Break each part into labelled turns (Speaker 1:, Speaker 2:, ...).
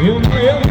Speaker 1: Eu, eu,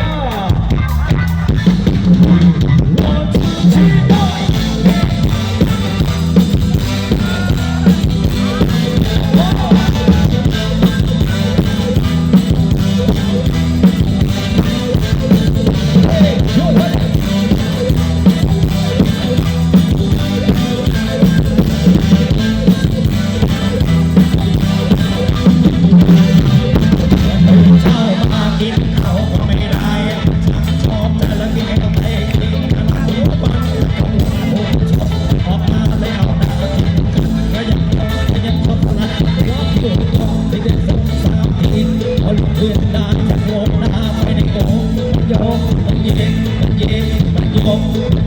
Speaker 1: Oh,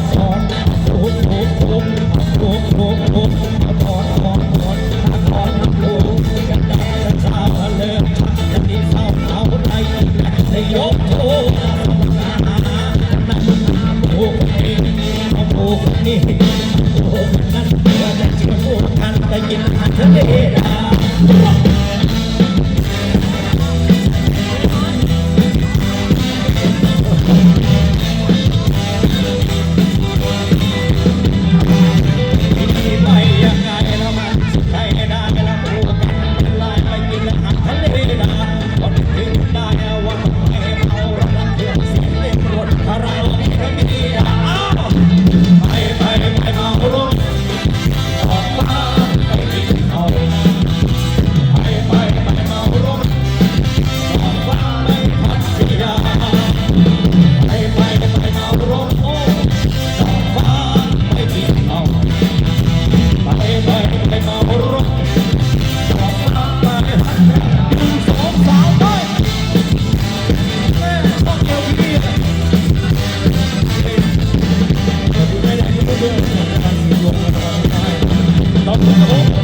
Speaker 1: นี่โอ้มันนั้นว่าจะจิ้มจอผู้ทันแต่กินอาหารทะเล Oh,